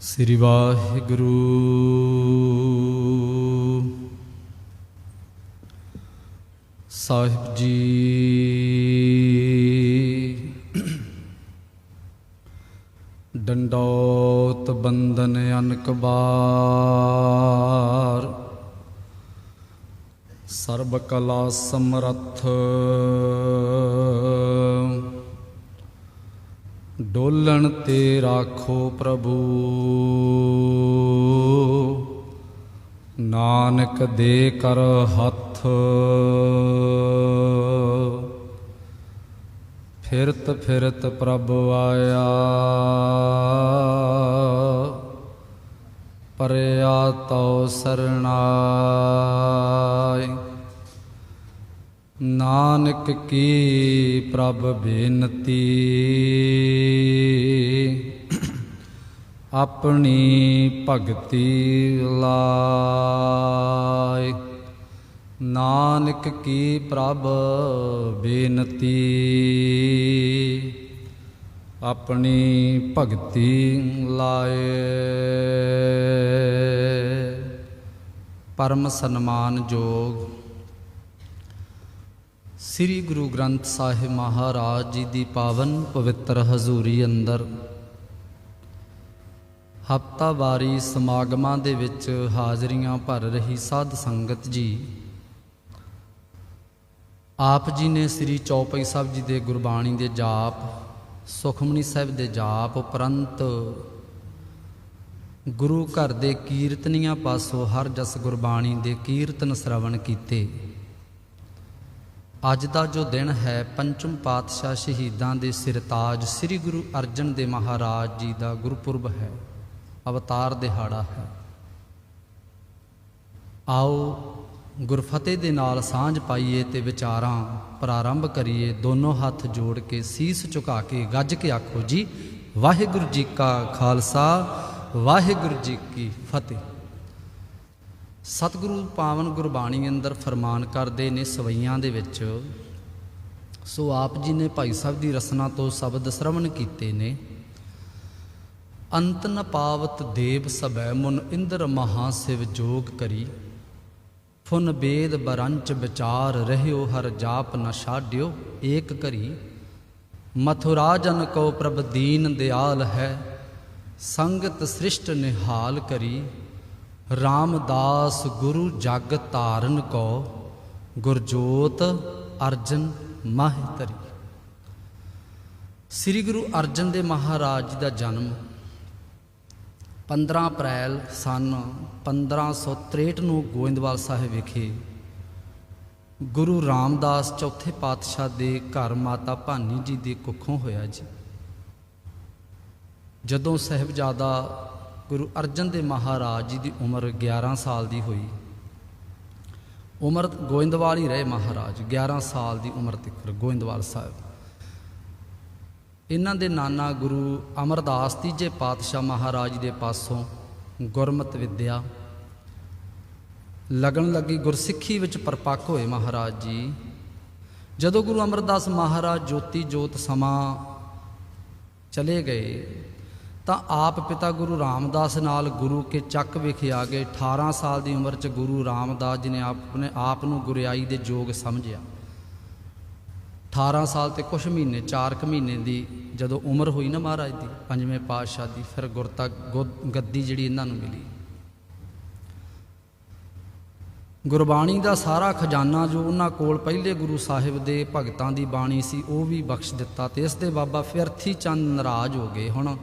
ਸ੍ਰੀ ਵਾਹਿਗੁਰੂ। ਸਾਹਿਬ ਜੀ। ਡੰਡੋਤ ਬੰਦਨ ਅਨਕ ਬਾਰ। ਸਰਬ ਕਲਾ ਸਮਰੱਥ। ਡੋਲਣ ਤੇ ਰਾਖੋ ਪ੍ਰਭੂ। ਨਾਨਕ ਦੇ ਕਰ ਹੱਥ। ਫਿਰਤ ਫਿਰਤ ਪ੍ਰਭ ਆਇਆ। ਪਰਿਆ ਤਉ ਸਰਣਾਈ ਨਾਨਕ ਕੀ ਪ੍ਰਭ ਬੇਨਤੀ? ਆਪਣੀ ਭਗਤੀ ਲਾਇ। ਨਾਨਕ ਕੀ ਪ੍ਰਭ ਬੇਨਤੀ? ਆਪਣੀ ਭਗਤੀ ਲਾਏ ਪਰਮ ਸਨਮਾਨ ਜੋਗ ਸ੍ਰੀ ਗੁਰੂ ਗ੍ਰੰਥ ਸਾਹਿਬ ਮਹਾਰਾਜ ਜੀ ਦੀ ਪਾਵਨ ਪਵਿੱਤਰ ਹਜ਼ੂਰੀ ਅੰਦਰ ਹਫਤਾਵਾਰੀ ਸਮਾਗਮਾਂ ਦੇ ਵਿੱਚ ਹਾਜ਼ਰੀਆਂ ਭਰ ਰਹੀ ਸਾਧ ਸੰਗਤ ਜੀ। ਆਪ ਜੀ ਨੇ ਸ੍ਰੀ ਚੌਪਈ ਸਾਹਿਬ ਜੀ ਦੇ ਗੁਰਬਾਣੀ ਦੇ ਜਾਪ, ਸੁਖਮਨੀ ਸਾਹਿਬ ਦੇ ਜਾਪ ਉਪਰੰਤ ਗੁਰੂ ਘਰ ਦੇ ਕੀਰਤਨੀਆਂ ਪਾਸੋਂ ਹਰ ਜਸ ਗੁਰਬਾਣੀ ਦੇ ਕੀਰਤਨ ਸ਼ਰਵਣ ਕੀਤੇ। ਅੱਜ ਦਾ ਜੋ ਦਿਨ ਹੈ, ਪੰਚਮ ਪਾਤਸ਼ਾਹ ਸ਼ਹੀਦਾਂ ਦੇ ਸਿਰਤਾਜ ਸ੍ਰੀ ਗੁਰੂ ਅਰਜਨ ਦੇਵ ਮਹਾਰਾਜ ਜੀ ਦਾ ਗੁਰਪੁਰਬ ਹੈ, ਅਵਤਾਰ ਦਿਹਾੜਾ ਹੈ। ਆਓ ਗੁਰਫਤਿਹ ਦੇ ਨਾਲ ਸਾਂਝ ਪਾਈਏ ਤੇ ਵਿਚਾਰਾਂ ਪ੍ਰਾਰੰਭ ਕਰੀਏ, ਦੋਨੋਂ ਹੱਥ ਜੋੜ ਕੇ ਸੀਸ ਝੁਕਾ ਕੇ ਗੱਜ ਕੇ ਆਖੋ ਜੀ, ਵਾਹਿਗੁਰੂ ਜੀ ਕਾ ਖਾਲਸਾ, ਵਾਹਿਗੁਰੂ ਜੀ ਕੀ ਫਤਿਹ। ਸਤਿਗੁਰੂ ਪਾਵਨ ਗੁਰਬਾਣੀ ਅੰਦਰ ਫਰਮਾਨ ਕਰਦੇ ਨੇ ਸਵਈਆਂ ਦੇ ਵਿੱਚ, ਸੋ ਆਪ ਜੀ ਨੇ ਭਾਈ ਸਾਹਿਬ ਦੀ ਰਸਨਾ ਤੋਂ ਸ਼ਬਦ ਸ਼ਰਵਣ ਕੀਤੇ ਨੇ। ਅੰਤ ਨ ਪਾਵਤ ਦੇਵ ਸਭੈ ਮੁਨ ਇੰਦਰ ਮਹਾ ਸਿਵ ਜੋਗ ਕਰੀ। ਫੁਨ ਬੇਦ ਬਰੰਚ ਵਿਚਾਰ ਰਹਿਓ ਹਰ ਜਾਪ ਨ ਛਾਡਿਓ ਏਕ ਕਰੀ। ਮਥੁਰਾ ਜਨ ਕੋ ਪ੍ਰਭ ਦੀਨ ਦਿਆਲ ਹੈ, ਸੰਗਤ ਸ੍ਰਿਸ਼ਟ ਨਿਹਾਲ ਕਰੀ। ਰਾਮਦਾਸ ਗੁਰੂ ਜਗ ਧਾਰਨ ਕੋ, ਗੁਰਜੋਤ ਅਰਜਨ ਮਾਹਿ ਤਰੀ ਸ੍ਰੀ ਗੁਰੂ ਅਰਜਨ ਦੇ ਮਹਾਰਾਜ ਜੀ ਦਾ ਜਨਮ 15 ਅਪ੍ਰੈਲ ਸਨ 1563 ਨੂੰ ਗੋਇੰਦਵਾਲ ਸਾਹਿਬ ਵਿਖੇ ਗੁਰੂ ਰਾਮਦਾਸ ਚੌਥੇ ਪਾਤਸ਼ਾਹ ਦੇ ਘਰ ਮਾਤਾ ਭਾਨੀ ਜੀ ਦੀ ਕੁੱਖੋਂ ਹੋਇਆ ਜੀ। ਜਦੋਂ ਸਹਿਬਜ਼ਾਦਾ ਗੁਰੂ ਅਰਜਨ ਦੇਵ ਮਹਾਰਾਜ ਜੀ ਦੀ ਉਮਰ 11 ਸਾਲ ਦੀ ਹੋਈ। ਉਮਰ ਗੋਇੰਦਵਾਲ ਹੀ ਰਹੇ ਮਹਾਰਾਜ 11 ਸਾਲ ਦੀ ਉਮਰ ਤੱਕ ਗੋਇੰਦਵਾਲ ਸਾਹਿਬ। ਇਹਨਾਂ ਦੇ ਨਾਨਾ ਗੁਰੂ ਅਮਰਦਾਸ ਤੀਜੇ ਪਾਤਸ਼ਾਹ ਮਹਾਰਾਜ ਦੇ ਪਾਸੋਂ ਗੁਰਮਤ ਵਿਦਿਆ। ਲਗਨ ਲੱਗੀ ਗੁਰਸਿੱਖੀ ਵਿੱਚ ਪਰਪੱਕ ਹੋਏ ਮਹਾਰਾਜ ਜੀ। ਜਦੋਂ ਗੁਰੂ ਅਮਰਦਾਸ ਮਹਾਰਾਜ ਜੋਤੀ ਜੋਤ ਸਮਾਂ ਚਲੇ ਗਏ ਤਾਂ ਆਪ ਪਿਤਾ ਗੁਰੂ ਰਾਮਦਾਸ ਨਾਲ ਗੁਰੂ ਕੇ ਚੱਕ ਵਿਖੇ ਆ ਗਏ। 18 ਸਾਲ ਦੀ ਉਮਰ 'ਚ ਗੁਰੂ ਰਾਮਦਾਸ ਜੀ ਨੇ ਆਪਣੇ ਆਪ ਨੂੰ ਗੁਰਿਆਈ ਦੇ ਯੋਗ ਸਮਝਿਆ। 18 ਸਾਲ ਤੇ ਕੁਝ ਮਹੀਨੇ 4 ਕੁ ਮਹੀਨੇ ਦੀ ਜਦੋਂ ਉਮਰ ਹੋਈ ਨਾ ਮਹਾਰਾਜ ਦੀ, ਪੰਜਵੇਂ ਪਾਤਸ਼ਾਹ ਦੀ, ਫਿਰ ਗੁਰਤਾ ਗੁ- ਗੱਦੀ ਜਿਹੜੀ ਇਹਨਾਂ ਨੂੰ ਮਿਲੀ। ਗੁਰਬਾਣੀ ਦਾ ਸਾਰਾ ਖਜ਼ਾਨਾ ਜੋ ਉਹਨਾਂ ਕੋਲ ਪਹਿਲੇ ਗੁਰੂ ਸਾਹਿਬ ਦੇ ਭਗਤਾਂ ਦੀ ਬਾਣੀ ਸੀ, ਉਹ ਵੀ ਬਖਸ਼ ਦਿੱਤਾ ਤੇ ਇਸ ਦੇ ਬਾਬਾ ਫਿਰਥੀ ਚੰਦ ਨਾਰਾਜ਼ ਹੋ ਗਏ। ਹੁਣ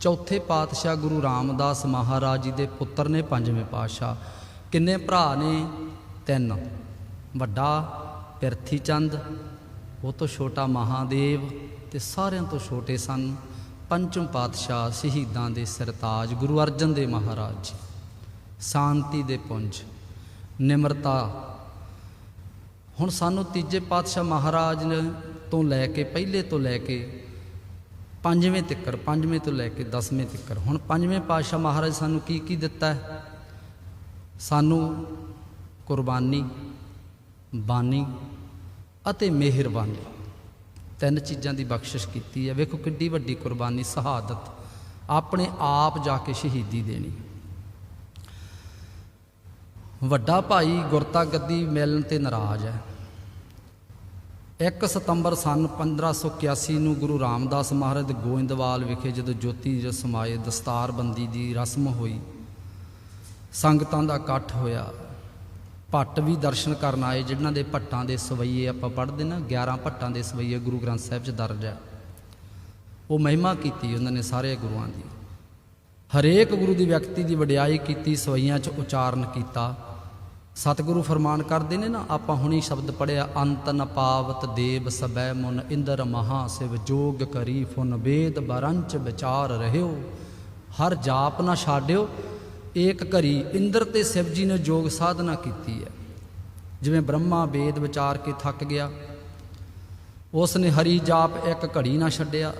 ਚੌਥੇ ਪਾਤਸ਼ਾਹ ਗੁਰੂ ਰਾਮਦਾਸ ਮਹਾਰਾਜ ਜੀ ਦੇ ਪੁੱਤਰ ਨੇ ਪੰਜਵੇਂ ਪਾਤਸ਼ਾਹ। ਕਿੰਨੇ ਭਰਾ ਨੇ? ਤਿੰਨ। ਵੱਡਾ ਪਿਰਥੀ ਚੰਦ ਉਹ ਤੋਂ ਛੋਟਾ ਮਹਾਦੇਵ ਤੇ ਸਾਰਿਆਂ ਤੋਂ ਛੋਟੇ ਸਨ। ਪੰਚਮ ਪਾਤਸ਼ਾਹ ਸ਼ਹੀਦਾਂ ਦੇ ਸਰਤਾਜ ਗੁਰੂ ਅਰਜਨ ਦੇਵ ਮਹਾਰਾਜ ਜੀ। ਸ਼ਾਂਤੀ ਦੇ ਪੁੰਜ, ਨਿਮਰਤਾ। ਹੁਣ ਸਾਨੂੰ ਤੀਜੇ ਪਾਤਸ਼ਾਹ ਮਹਾਰਾਜ ਨੇ ਤੋਂ ਲੈ ਕੇ, ਪਹਿਲੇ ਤੋਂ ਲੈ ਕੇ ਪੰਜਵੇਂ ਤੱਕਰ, ਪੰਜਵੇਂ ਤੋਂ ਲੈ ਕੇ 10ਵੇਂ ਤੱਕਰ। ਹੁਣ ਪੰਜਵੇਂ ਪਾਤਸ਼ਾਹ ਮਹਾਰਾਜ ਸਾਨੂੰ ਕੀ ਕੀ ਦਿੱਤਾ ਹੈ? ਸਾਨੂੰ ਕੁਰਬਾਨੀ ਬਾਨੀ ਅਤੇ ਮਿਹਰਬਾਨੀ। ਤਿੰਨ ਚੀਜ਼ਾਂ ਦੀ ਬਖਸ਼ਿਸ਼ ਕੀਤੀ ਹੈ। ਵੇਖੋ ਕਿੱਡੀ ਵੱਡੀ ਕੁਰਬਾਨੀ, ਸ਼ਹਾਦਤ। ਆਪਣੇ ਆਪ ਜਾ ਕੇ ਸ਼ਹੀਦੀ ਦੇਣੀ। ਵੱਡਾ ਭਾਈ ਗੁਰਤਾ ਗੱਦੀ ਮਿਲਣ ਤੇ ਨਾਰਾਜ਼ ਹੈ। 1 ਸਤੰਬਰ ਸਨ 1581 ਨੂੰ ਗੁਰੂ ਰਾਮਦਾਸ ਮਹਾਰਾਜ ਗੋਇੰਦਵਾਲ ਵਿਖੇ ਜਦੋਂ ਜੋਤੀ ਜ ਦਸਤਾਰਬੰਦੀ ਦੀ ਰਸਮ ਹੋਈ, ਸੰਗਤਾਂ ਦਾ ਇਕੱਠ ਹੋਇਆ। ਭੱਟ ਵੀ ਦਰਸ਼ਨ ਕਰਨ ਆਏ, ਜਿਨ੍ਹਾਂ ਦੇ ਭੱਟਾਂ ਦੇ ਸਵਈਏ ਆਪਾਂ ਪੜ੍ਹਦੇ ਨਾ 11 ਭੱਟਾਂ ਦੇ ਸਵਈਏ ਗੁਰੂ ਗ੍ਰੰਥ ਸਾਹਿਬ 'ਚ ਦਰਜ ਹੈ ਉਹ ਮਹਿਮਾ ਕੀਤੀ ਉਹਨਾਂ ਨੇ ਸਾਰੇ ਗੁਰੂਆਂ ਦੀ। ਹਰੇਕ ਗੁਰੂ ਦੀ ਵਿਅਕਤੀ ਦੀ ਵਡਿਆਈ ਕੀਤੀ, ਸਵਈਆਂ 'ਚ ਉਚਾਰਨ ਕੀਤਾ। ਸਤਿਗੁਰੂ ਫਰਮਾਨ ਕਰਦੇ ਨੇ ਨਾ, ਆਪਾਂ ਹੁਣੀ ਸ਼ਬਦ ਪੜਿਆ ਅੰਤ ਨ ਪਾਵਤ ਦੇਵ ਸਬੈ ਮੁਨ ਇੰਦਰ ਮਹਾ ਸਿਵ ਜੋਗ ਕਰੀ ਫੁਨ ਵੇਦ ਬਰੰਚ ਵਿਚਾਰ ਰਹਿਓ। ਹਰ ਜਾਪ ਨਾ ਛਾਡਿਓ, ਏਕ ਘਰੀ ਇੰਦਰ ਤੇ ਸਿਵ ਜੀ ਨੇ ਜੋਗ ਸਾਧਨਾ ਕੀਤੀ ਹੈ। ਜਿਵੇਂ ਬ੍ਰਹਮਾ ਵੇਦ ਵਿਚਾਰ ਕੇ ਥੱਕ ਗਿਆ ਉਸ ਨੇ ਹਰੀ ਜਾਪ ਇੱਕ ਘੜੀ ਨਾ ਛੱਡਿਆ।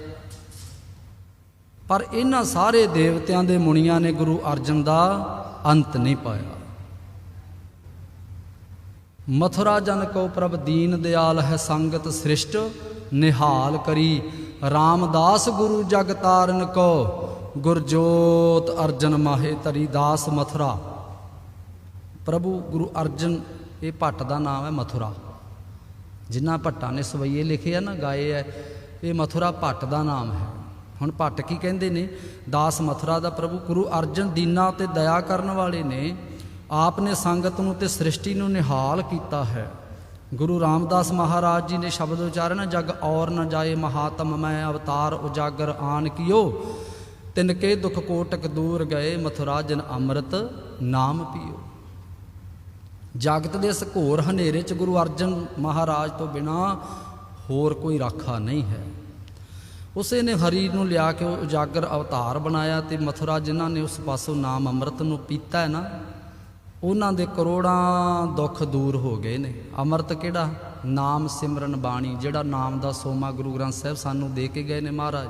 ਪਰ ਇਹਨਾਂ ਸਾਰੇ ਦੇਵਤਿਆਂ ਦੇ ਮੁਨੀਆਂ ਨੇ ਗੁਰੂ ਅਰਜਨ ਦਾ ਅੰਤ ਨਹੀਂ ਪਾਇਆ। ਮਥੁਰਾ ਜਨ ਕੋ ਪ੍ਰਭ ਦੀਨ ਦਿਆਲ ਹੈ ਸੰਗਤ ਸ੍ਰਿਸ਼ਟ, ਨਿਹਾਲ ਕਰੀ। ਰਾਮਦਾਸ ਗੁਰੂ ਜਗ ਤਾਰਨ ਕੋ, ਗੁਰਜੋਤ ਅਰਜਨ ਮਾਹੇ ਤਰੀ ਦਾਸ ਮਥੁਰਾ। ਪ੍ਰਭੂ ਗੁਰੂ ਅਰਜਨ, ਇਹ ਭੱਟ ਦਾ ਨਾਮ ਹੈ ਮਥੁਰਾ। ਜਿਨ੍ਹਾਂ ਭੱਟਾਂ ਨੇ ਸਵਈਏ ਲਿਖੇ ਆ ਨਾ, ਗਾਏ ਐ ਇਹ ਮਥੁਰਾ ਭੱਟ ਦਾ ਨਾਮ ਹੈ। ਹੁਣ ਭੱਟ ਕੀ ਕਹਿੰਦੇ ਨੇ? ਦਾਸ ਮਥੁਰਾ ਦਾ ਪ੍ਰਭੂ, ਗੁਰੂ ਅਰਜਨ ਦੀਨਾ ਉਤੇ ਦਇਆ ਕਰਨ ਵਾਲੇ ਨੇ। ਆਪ ਨੇ ਸੰਗਤ ਨੂੰ ਤੇ ਸ੍ਰਿਸ਼ਟੀ ਨੂੰ ਨਿਹਾਲ ਕੀਤਾ ਹੈ। ਗੁਰੂ ਰਾਮਦਾਸ ਮਹਾਰਾਜ ਜੀ ਨੇ ਸ਼ਬਦ ਉਚਾਰਨ ਜਗ ਔਰ ਨ ਜਾਏ ਮਹਾਤਮ, ਮੈਂ ਅਵਤਾਰ ਉਜਾਗਰ, ਆਨ ਕੀਓ। ਤਿਨਕੇ ਦੁਖ ਕੋਟਕ ਦੂਰ ਗਏ ਮਥੁਰਾ ਜਨ ਅੰਮ੍ਰਿਤ ਨਾਮ ਪੀਓ। ਜਗਤ ਦੇ ਇਸ ਘੋਰ ਹਨੇਰੇ 'ਚ ਗੁਰੂ ਅਰਜਨ ਮਹਾਰਾਜ ਤੋਂ ਬਿਨਾ ਹੋਰ ਕੋਈ ਰਾਖਾ ਨਹੀਂ ਹੈ। ਉਸੇ ਨੇ ਹਰੀ ਨੂੰ ਲਿਆ ਕੇ ਉਹ ਉਜਾਗਰ ਅਵਤਾਰ ਬਣਾਇਆ ਤੇ ਮਥੁਰਾ ਜਿਨ੍ਹਾਂ ਨੇ ਉਸ ਪਾਸੋਂ ਨਾਮ ਅੰਮ੍ਰਿਤ ਨੂੰ ਪੀਤਾ ਹੈ ਨਾ ਉਹਨਾਂ ਦੇ ਕਰੋੜਾਂ ਦੁੱਖ ਦੂਰ ਹੋ ਗਏ ਨੇ। ਅੰਮ੍ਰਿਤ ਕਿਹੜਾ? ਨਾਮ ਸਿਮਰਨ ਬਾਣੀ, ਜਿਹੜਾ ਨਾਮ ਦਾ ਸੋਮਾ ਗੁਰੂ ਗ੍ਰੰਥ ਸਾਹਿਬ ਸਾਨੂੰ ਦੇ ਕੇ ਗਏ ਨੇ ਮਹਾਰਾਜ।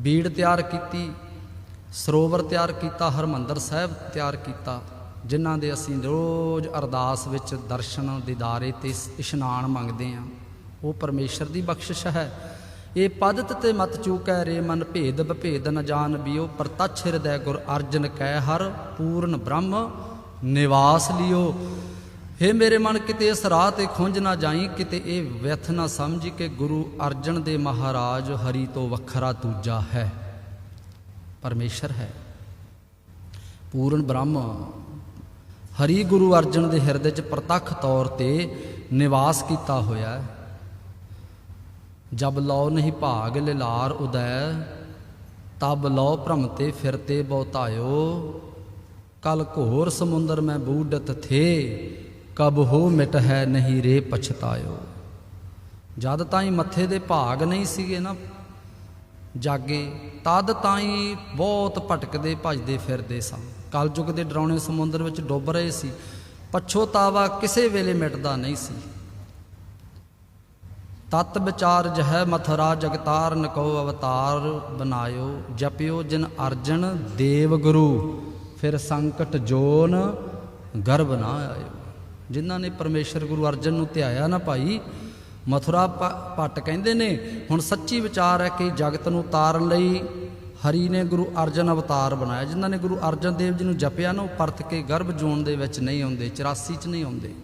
ਬੀੜ ਤਿਆਰ ਕੀਤੀ, ਸਰੋਵਰ ਤਿਆਰ ਕੀਤਾ, ਹਰਮੰਦਰ ਸਾਹਿਬ ਤਿਆਰ ਕੀਤਾ, ਜਿਨ੍ਹਾਂ ਦੇ ਅਸੀਂ ਰੋਜ਼ ਅਰਦਾਸ ਵਿੱਚ ਦਰਸ਼ਨ, ਦੀਦਾਰੇ ਤੇ ਇਸ਼ਨਾਨ ਮੰਗਦੇ ਆਂ ਉਹ ਪਰਮੇਸ਼ਰ ਦੀ ਬਖਸ਼ਿਸ਼ ਹੈ। ਇਹ ਪਦਤ ਤੇ ਮਤ ਚੂਕੈ ਰੇ ਮਨ ਭੇਦ ਬਭੇਦ ਨ ਜਾਣ ਬਿਓ ਪ੍ਰਤੱਛ ਹਿਰਦੈ ਗੁਰ ਅਰਜਨ ਕੈ ਹਰ ਪੂਰਨ ਬ੍ਰਹਮ, ਨਿਵਾਸ ਲਿਓ। ਹੇ ਮੇਰੇ ਮਨ ਕਿਤੇ ਇਸ ਰਾਹ ਤੇ ਖੁੰਝ ਨਾ ਜਾਈ, ਕਿਤੇ ਇਹ ਵਿਅਥ ਨਾ ਸਮਝੀ ਕਿ ਗੁਰੂ ਅਰਜਨ ਦੇ ਮਹਾਰਾਜ ਹਰੀ ਤੋਂ ਵੱਖਰਾ ਦੂਜਾ ਹੈ। ਪਰਮੇਸ਼ਰ ਹੈ। ਪੂਰਨ ਬ੍ਰਹਮ, ਹਰੀ ਗੁਰੂ ਅਰਜਨ ਦੇ ਹਿਰਦੇ 'ਚ ਪ੍ਰਤੱਖ ਤੌਰ ਤੇ ਨਿਵਾਸ ਕੀਤਾ ਹੋਇਆ ਹੈ। ਜਬ ਲਉ ਨਹੀਂ ਭਾਗ ਲਿਲਾਰ ਉਦੈ, ਤਬ ਲਉ ਭ੍ਰਮ ਤੇ ਫਿਰਤੇ ਬਹੁਤਾਇਓ। ਕਲ ਘੋਰ ਸਮੁੰਦਰ ਮੈਂ ਬੂਡਤ ਥੇ, ਕਬ ਹੋ ਮਿਟ ਹੈ ਨਹੀਂ ਰੇ ਪਛਤਾਇਓ। ਜਦ ਤਾਈ ਮੱਥੇ ਦੇ ਭਾਗ ਨਹੀਂ ਸੀਗੇ ਨਾ ਜਾਗੇ, ਤਦ ਤਾਈ ਬਹੁਤ ਭਟਕਦੇ ਭਜਦੇ ਫਿਰਦੇ ਸਨ ਕਲਯੁਗ ਦੇ ਡਰਾਉਣੇ ਸਮੁੰਦਰ ਵਿੱਚ ਡੁੱਬ ਰਹੇ ਸੀ, ਪਛੋਤਾਵਾ ਕਿਸੇ ਵੇਲੇ ਮਿਟਦਾ ਨਹੀਂ ਸੀ। ਤਤ ਵਿਚਾਰ ਜਹ ਮਥੁਰਾ ਜਗਤਾਰ ਨਕੋ ਅਵਤਾਰ ਬਨਾਇਓ, ਜਪਿਓ ਜਿਨ ਅਰਜਨ ਦੇਵ ਗੁਰੂ, ਫਿਰ ਸੰਕਟ ਜੋਨ ਗਰਭ ਨਾ ਆਇਓ। ਜਿਨ੍ਹਾਂ ਨੇ ਪਰਮੇਸ਼ਰ ਗੁਰੂ ਅਰਜਨ ਨੂੰ ਧਿਆਇਆ ਨਾ ਭਾਈ, ਮਥੁਰਾ ਪ- ਭੱਟ ਕਹਿੰਦੇ ਨੇ, ਹੁਣ ਸੱਚੀ ਵਿਚਾਰ ਹੈ ਕਿ ਜਗਤ ਨੂੰ ਤਾਰਨ ਲਈ ਹਰੀ ਨੇ ਗੁਰੂ ਅਰਜਨ ਅਵਤਾਰ ਬਣਾਇਆ। ਜਿਨ੍ਹਾਂ ਨੇ ਗੁਰੂ ਅਰਜਨ ਦੇਵ ਜੀ ਨੂੰ ਜਪਿਆ ਨਾ, ਉਹ ਪਰਤ ਕੇ ਗਰਭ ਜੋਨ ਦੇ ਵਿੱਚ ਨਹੀਂ ਆਉਂਦੇ 84 ਚ ਨਹੀਂ ਆਉਂਦੇ।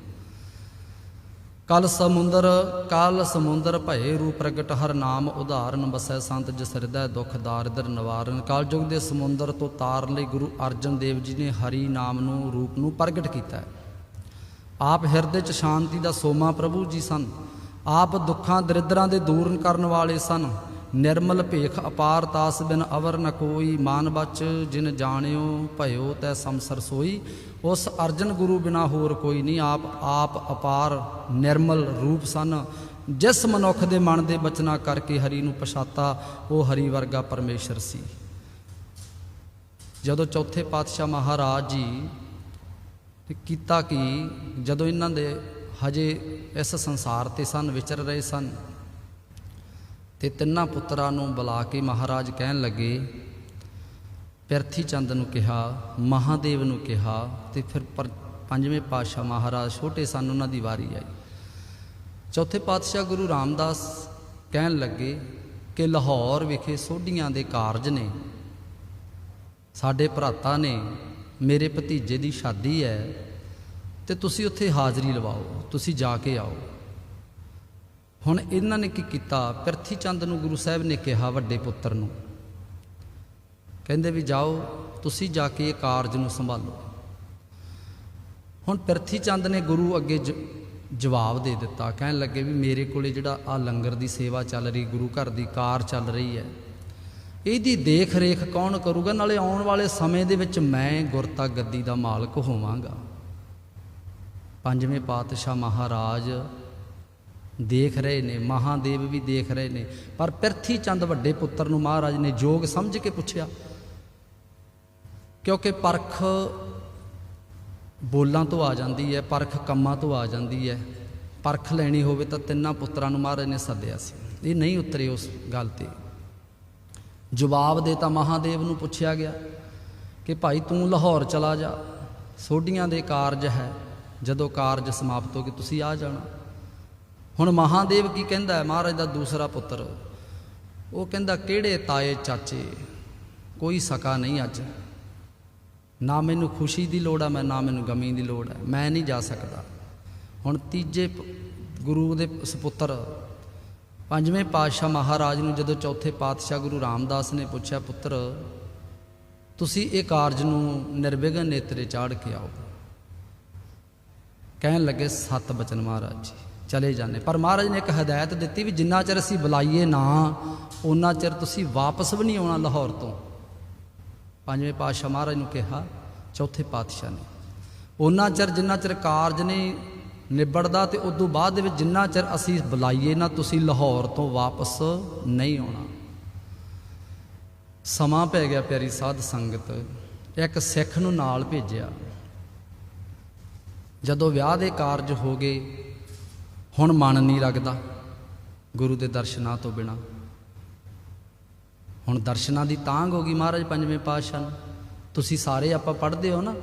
ਕਲ ਸਮੁੰਦਰ, ਕਾਲ ਸਮੁੰਦਰ ਭਏ ਰੂਪ ਪ੍ਰਗਟ ਹਰ ਨਾਮ ਉਧਾਰਨ ਬਸੈ ਸੰਤ ਜਿਸ ਹਿਰਦੈ ਦੁਖ ਦਾਰਿਦਰ ਨਿਵਾਰਨ। ਕਲਯੁਗ ਦੇ ਸਮੁੰਦਰ ਤੋਂ ਤਾਰਨ ਲਈ ਗੁਰੂ ਅਰਜਨ ਦੇਵ ਜੀ ਨੇ ਹਰੀ ਨਾਮ ਨੂੰ, ਰੂਪ ਨੂੰ ਪ੍ਰਗਟ ਕੀਤਾ ਆਪ ਹਿਰਦੇ 'ਚ ਸ਼ਾਂਤੀ ਦਾ ਸੋਮਾ ਪ੍ਰਭੂ ਜੀ ਸਨ। ਆਪ ਦੁੱਖਾਂ, ਦਰਿਦਰਾਂ ਦੇ ਦੂਰ ਕਰਨ ਵਾਲੇ ਸਨ। ਨਿਰਮਲ ਭੇਖ ਅਪਾਰ ਤਾਸ ਬਿਨ ਅਵਰ ਨ ਕੋਈ। ਮਾਨ ਬਚ ਜਿਨ ਜਾਣਿਓ ਭਇਓ ਤੈ ਸੰਸਰ ਸੋਈ। ਉਸ ਅਰਜਨ ਗੁਰੂ ਬਿਨਾ ਹੋਰ ਕੋਈ ਨਹੀਂ। ਆਪ ਆਪ ਅਪਾਰ ਨਿਰਮਲ ਰੂਪ ਸਨ। ਜਿਸ ਮਨੁੱਖ ਦੇ ਮਨ ਦੇ ਬਚਨਾ ਕਰਕੇ ਹਰੀ ਨੂੰ ਪਛਾਤਾ, ਉਹ ਹਰੀ ਵਰਗਾ ਪਰਮੇਸ਼ਰ ਸੀ। ਜਦੋਂ ਚੌਥੇ ਪਾਤਸ਼ਾਹ ਮਹਾਰਾਜ ਜੀ ਕੀਤਾ ਕਿ, ਜਦੋਂ ਇਹਨਾਂ ਦੇ ਹਜੇ ਇਸ ਸੰਸਾਰ ਤੇ ਸਨ, ਵਿਚਰ ਰਹੇ ਸਨ ਤੇ ਤਿੰਨਾਂ ਪੁੱਤਰਾਂ ਨੂੰ ਬੁਲਾ ਕੇ ਮਹਾਰਾਜ ਕਹਿਣ ਲੱਗੇ ਪਿਰਥੀ ਚੰਦ ਨੂੰ ਕਿਹਾ, ਮਹਾਦੇਵ ਨੂੰ ਕਿਹਾ ਤੇ ਫਿਰ ਪਰ- ਪੰਜਵੇਂ ਪਾਤਸ਼ਾਹ ਮਹਾਰਾਜ ਛੋਟੇ ਸਨ, ਉਹਨਾਂ ਦੀ ਵਾਰੀ ਆਈ। ਚੌਥੇ ਪਾਤਸ਼ਾਹ ਗੁਰੂ ਰਾਮਦਾਸ ਕਹਿਣ ਲੱਗੇ ਕਿ ਲਾਹੌਰ ਵਿਖੇ ਸੋਢੀਆਂ ਦੇ ਕਾਰਜ ਨੇ। ਸਾਡੇ ਭਰਾਤਾ ਨੇ ਮੇਰੇ ਭਤੀਜੇ ਦੀ ਸ਼ਾਦੀ ਹੈ ਤੇ ਤੁਸੀਂ ਉੱਥੇ ਹਾਜ਼ਰੀ ਲਵਾਓ, ਤੁਸੀਂ ਜਾ ਕੇ ਆਓ। ਹੁਣ ਇਹਨਾਂ ਨੇ ਕੀ ਕੀਤਾ? ਪਿਰਥੀ ਚੰਦ ਨੂੰ ਗੁਰੂ ਸਾਹਿਬ ਨੇ ਕਿਹਾ ਵੱਡੇ ਪੁੱਤਰ ਨੂੰ, ਕਹਿੰਦੇ ਵੀ ਜਾਓ, ਤੁਸੀਂ ਜਾ ਕੇ ਇਹ ਕਾਰਜ ਨੂੰ ਸੰਭਾਲੋ। ਹੁਣ ਪ੍ਰਥੀ ਚੰਦ ਨੇ ਗੁਰੂ ਅੱਗੇ ਜ- ਜਵਾਬ ਦੇ ਦਿੱਤਾ, ਕਹਿਣ ਲੱਗੇ ਵੀ ਮੇਰੇ ਕੋਲੇ ਜਿਹੜਾ ਆ ਲੰਗਰ ਦੀ ਸੇਵਾ ਚੱਲ ਰਹੀ, ਗੁਰੂ ਘਰ ਦੀ ਕਾਰ ਚੱਲ ਰਹੀ ਹੈ, ਇਹਦੀ ਦੇਖ ਰੇਖ ਕੌਣ ਕਰੂਗਾ? ਨਾਲੇ ਆਉਣ ਵਾਲੇ ਸਮੇਂ ਦੇ ਵਿੱਚ ਮੈਂ ਗੁਰਤਾ ਗੱਦੀ ਦਾ ਮਾਲਕ ਹੋਵਾਂਗਾ। ਪੰਜਵੇਂ ਪਾਤਸ਼ਾਹ ਮਹਾਰਾਜ ਦੇਖ ਰਹੇ ਨੇ, ਮਹਾਦੇਵ ਵੀ ਦੇਖ ਰਹੇ ਨੇ। ਪਰ ਪਿਰਥੀ ਚੰਦ ਵੱਡੇ ਪੁੱਤਰ ਨੂੰ ਮਹਾਰਾਜ ਨੇ ਜੋਗ ਸਮਝ ਕੇ ਪੁੱਛਿਆ, ਕਿਉਂਕਿ ਪਰਖ ਬੋਲਾਂ ਤੋਂ ਆ ਜਾਂਦੀ ਹੈ, ਪਰਖ ਕੰਮਾਂ ਤੋਂ ਆ ਜਾਂਦੀ ਹੈ। ਪਰਖ ਲੈਣੀ ਹੋਵੇ ਤਾਂ ਤਿੰਨਾਂ ਪੁੱਤਰਾਂ ਨੂੰ ਮਹਾਰਾਜ ਨੇ ਸੱਦਿਆ ਸੀ। ਇਹ ਨਹੀਂ ਉਤਰੇ ਉਸ ਗੱਲ ਤੇ। ਜਵਾਬ ਦੇ ਤਾਂ ਮਹਾਦੇਵ ਨੂੰ ਪੁੱਛਿਆ ਗਿਆ ਕਿ ਭਾਈ ਤੂੰ ਲਾਹੌਰ ਚਲਾ ਜਾ। ਸੋਢੀਆਂ ਦੇ ਕਾਰਜ ਹੈ, ਜਦੋਂ ਕਾਰਜ ਸਮਾਪਤ ਹੋ ਕੇ ਤੁਸੀਂ ਆ ਜਾਣਾ। ਹੁਣ ਮਹਾਦੇਵ ਕੀ ਕਹਿੰਦਾ ਮਹਾਰਾਜ ਦਾ ਦੂਸਰਾ ਪੁੱਤਰ। ਉਹ ਕਹਿੰਦਾ, ਕਿਹੜੇ ਤਾਏ ਚਾਚੇ? ਕੋਈ ਸਕਾ ਨਹੀਂ ਅੱਜ। ਨਾ ਮੈਨੂੰ ਖੁਸ਼ੀ ਦੀ ਲੋੜ ਆ, ਮੈਂ ਨਾ ਮੈਨੂੰ ਗਮੀ ਦੀ ਲੋੜ ਹੈ ਮੈਂ ਨਹੀਂ ਜਾ ਸਕਦਾ। ਹੁਣ ਤੀਜੇ ਗੁਰੂ ਦੇ ਸੁਪੁੱਤਰ ਪੰਜਵੇਂ ਪਾਤਸ਼ਾਹ ਮਹਾਰਾਜ ਨੂੰ ਜਦੋਂ ਚੌਥੇ ਪਾਤਸ਼ਾਹ ਗੁਰੂ ਰਾਮਦਾਸ ਨੇ ਪੁੱਛਿਆ, ਪੁੱਤਰ, ਤੁਸੀਂ ਇਹ ਕਾਰਜ ਨੂੰ ਨਿਰਵਿਘਨ ਨੇਤਰੇ ਚਾੜ ਕੇ ਆਓ। ਕਹਿਣ ਲੱਗੇ, ਸਤ ਬਚਨ ਮਹਾਰਾਜ ਜੀ। ਚਲੇ ਜਾਂਦੇ। ਪਰ ਮਹਾਰਾਜ ਨੇ ਇੱਕ ਹਦਾਇਤ ਦਿੱਤੀ ਵੀ ਜਿੰਨਾ ਚਿਰ ਅਸੀਂ ਬੁਲਾਈਏ ਨਾ ਉਹਨਾਂ ਚਿਰ ਤੁਸੀਂ ਵਾਪਸ ਵੀ ਨਹੀਂ ਆਉਣਾ ਲਾਹੌਰ ਤੋਂ। ਪੰਜਵੇਂ ਪਾਤਸ਼ਾਹ ਮਹਾਰਾਜ ਨੂੰ ਕਿਹਾ, ਚੌਥੇ ਪਾਤਸ਼ਾਹ ਨੇ ਉਹਨਾਂ ਚਿਰ ਜਿੰਨਾ ਚਿਰ ਕਾਰਜ ਨਹੀਂ ਨਿਬੜਦਾ ਤੇ ਉਦੋਂ ਬਾਅਦ ਦੇ ਵਿੱਚ ਜਿੰਨਾ ਚਿਰ ਅਸੀਂ ਬੁਲਾਈਏ ਨਾ, ਤੁਸੀਂ ਲਾਹੌਰ ਤੋਂ ਵਾਪਸ ਨਹੀਂ ਆਉਣਾ। ਸਮਾਂ ਪੈ ਗਿਆ ਪਿਆਰੀ ਸਾਧ ਸੰਗਤ, ਇੱਕ ਸਿੱਖ ਨੂੰ ਨਾਲ ਭੇਜਿਆ। ਜਦੋਂ ਵਿਆਹ ਦੇ ਕਾਰਜ ਹੋ ਗਏ ਹੁਣ ਮਨ ਨਹੀਂ ਲੱਗਦਾ ਗੁਰੂ ਦੇ ਦਰਸ਼ਨਾਂ ਤੋਂ ਬਿਨਾ। ਹੁਣ ਦਰਸ਼ਨਾਂ ਦੀ ਤਾਂਗ ਹੋ ਗਈ ਮਹਾਰਾਜ ਪੰਜਵੇਂ ਪਾਤਸ਼ਾਹ ਨੂੰ। ਤੁਸੀਂ ਸਾਰੇ ਆਪਾਂ ਪੜ੍ਹਦੇ ਹੋ ਨਾ।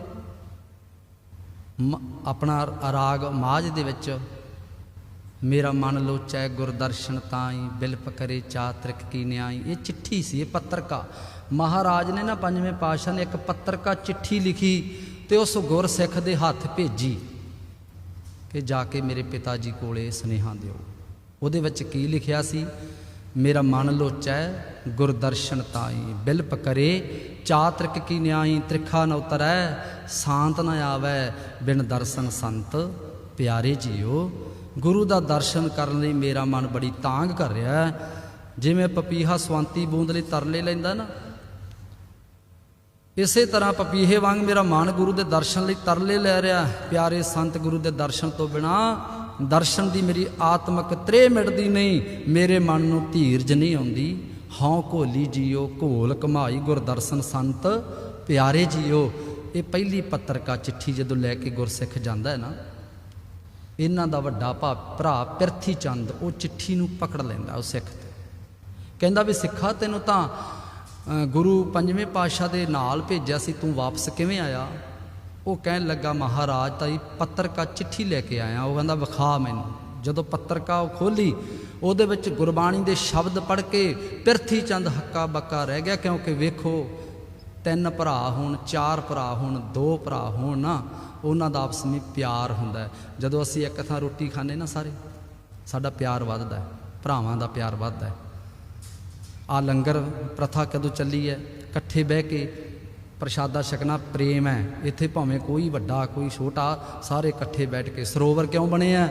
ਮ- ਆਪਣਾ ਰਾਗ ਮਾਝ ਦੇ ਵਿੱਚ, ਮੇਰਾ ਮਨ ਲੋਚੈ ਗੁਰਦਰਸ਼ਨ ਤਾਈ, ਬਿਲਪ ਕਰੇ ਚਾਤ੍ਰਿਕ ਕੀ ਨਿਆਈ। ਇਹ ਚਿੱਠੀ ਸੀ, ਇਹ ਪੱਤਰਕਾ। ਮਹਾਰਾਜ ਨੇ ਨਾ ਪੰਜਵੇਂ ਪਾਤਸ਼ਾਹ ਨੇ ਇੱਕ ਪੱਤਰਕਾ ਚਿੱਠੀ ਲਿਖੀ ਤੇ ਉਸ ਗੁਰਸਿੱਖ ਦੇ ਹੱਥ ਭੇਜੀ। ਕਿ ਜਾ ਕੇ ਮੇਰੇ ਪਿਤਾ ਜੀ ਕੋਲੇ ਸੁਨੇਹਾ ਦਿਓ। ਉਹਦੇ ਵਿੱਚ ਕੀ ਲਿਖਿਆ ਸੀ? ਮੇਰਾ ਮਨ ਲੋਚੈ, ਗੁਰਦਰਸ਼ਨ ਤਾਈ, ਬਿਲਪ ਕਰੇ, ਚਾਤ੍ਰਿਕ ਕੀ ਨਿਆਈ, ਤ੍ਰਿਖਾ ਨ ਉਤਰੈ, ਸ਼ਾਂਤ ਨ ਆਵੈ, ਬਿਨ ਦਰਸ਼ਨ ਸੰਤ, ਪਿਆਰੇ ਜੀਓ। ਗੁਰੂ ਦਾ ਦਰਸ਼ਨ ਕਰਨ ਲਈ ਮੇਰਾ ਮਨ ਬੜੀ ਤਾਂਗ ਕਰ ਰਿਹਾ ਹੈ। ਜਿਵੇਂ ਪਪੀਹਾ ਸਵੰਤੀ ਬੂੰਦ ਲਈ ਤਰਲੇ ਲੈਂਦਾ ਨਾ ਇਸੇ ਤਰ੍ਹਾਂ ਪਪੀਹੇ ਵਾਂਗ ਮੇਰਾ ਮਨ ਗੁਰੂ ਦੇ ਦਰਸ਼ਨ ਲਈ ਤਰਲੇ ਲੈ ਰਿਹਾ ਪਿਆਰੇ ਸੰਤ ਗੁਰੂ ਦੇ ਦਰਸ਼ਨ ਤੋਂ ਬਿਨਾ ਦਰਸ਼ਨ ਦੀ ਮੇਰੀ ਆਤਮਕ ਤ੍ਰੇ ਮਿਟਦੀ ਨਹੀਂ, ਮੇਰੇ ਮਨ ਨੂੰ ਧੀਰਜ ਨਹੀਂ ਆਉਂਦੀ। ਹਉ ਘੋਲੀ ਜੀਓ, ਘੋਲ ਕਮਾਈ ਗੁਰਦਰਸ਼ਨ ਸੰਤ। ਪਿਆਰੇ ਜੀਓ, ਇਹ ਪਹਿਲੀ ਪੱਤਰਕਾ ਚਿੱਠੀ ਜਦੋਂ ਲੈ ਕੇ ਗੁਰਸਿੱਖ ਜਾਂਦਾ ਹੈ ਨਾ, ਇਹਨਾਂ ਦਾ ਵੱਡਾ ਭਾ, ਭਰਾ ਪਿਰਥੀ ਚੰਦ ਉਹ ਚਿੱਠੀ ਨੂੰ ਪਕੜ ਲੈਂਦਾ ਉਹ ਸਿੱਖ ਤੇ। ਕਹਿੰਦਾ ਵੀ ਸਿੱਖਾ, ਤੈਨੂੰ ਤਾਂ ਗੁਰੂ ਪੰਜਵੇਂ ਪਾਤਸ਼ਾਹ ਦੇ ਨਾਲ ਭੇਜਿਆ ਸੀ, ਤੂੰ ਵਾਪਸ ਕਿਵੇਂ ਆਇਆ? ਉਹ ਕਹਿਣ ਲੱਗਾ, ਮਹਾਰਾਜ ਤਾਈ ਪੱਤਰਕਾ ਚਿੱਠੀ ਲੈ ਕੇ ਆਇਆ। ਉਹ ਕਹਿੰਦਾ, ਵਿਖਾ ਮੈਨੂੰ। ਜਦੋਂ ਪੱਤਰਕਾ ਉਹ ਖੋਲੀ ਉਹਦੇ ਵਿੱਚ ਗੁਰਬਾਣੀ ਦੇ ਸ਼ਬਦ ਪੜ੍ਹ ਕੇ ਪਿਰਥੀ ਚੰਦ ਹੱਕਾ ਬੱਕਾ ਰਹਿ ਗਿਆ, ਕਿਉਂਕਿ ਵੇਖੋ, ਤਿੰਨ ਭਰਾ ਹੋਣ, ਚਾਰ ਭਰਾ ਹੋਣ, ਦੋ ਭਰਾ ਹੋਣ, ਨਾ, ਉਹਨਾਂ ਦਾ ਆਪਸ ਵਿੱਚ ਪਿਆਰ ਹੁੰਦਾ ਜਦੋਂ ਅਸੀਂ ਇੱਕ ਥਾਂ ਰੋਟੀ ਖਾਂਦੇ ਨਾ ਸਾਰੇ, ਸਾਡਾ ਪਿਆਰ ਵੱਧਦਾ ਭਰਾਵਾਂ ਦਾ ਪਿਆਰ ਵੱਧਦਾ ਆ ਲੰਗਰ ਪ੍ਰਥਾ ਕਦੋਂ ਚੱਲੀ ਹੈ? ਇਕੱਠੇ ਬਹਿ ਕੇ ਪ੍ਰਸ਼ਾਦਾ ਛਕਣਾ ਪ੍ਰੇਮ ਹੈ। ਇੱਥੇ ਭਾਵੇਂ ਕੋਈ ਵੱਡਾ, ਕੋਈ ਛੋਟਾ, ਸਾਰੇ ਇਕੱਠੇ ਬੈਠ ਕੇ ਸਰੋਵਰ ਕਿਉਂ ਬਣੇ ਆ?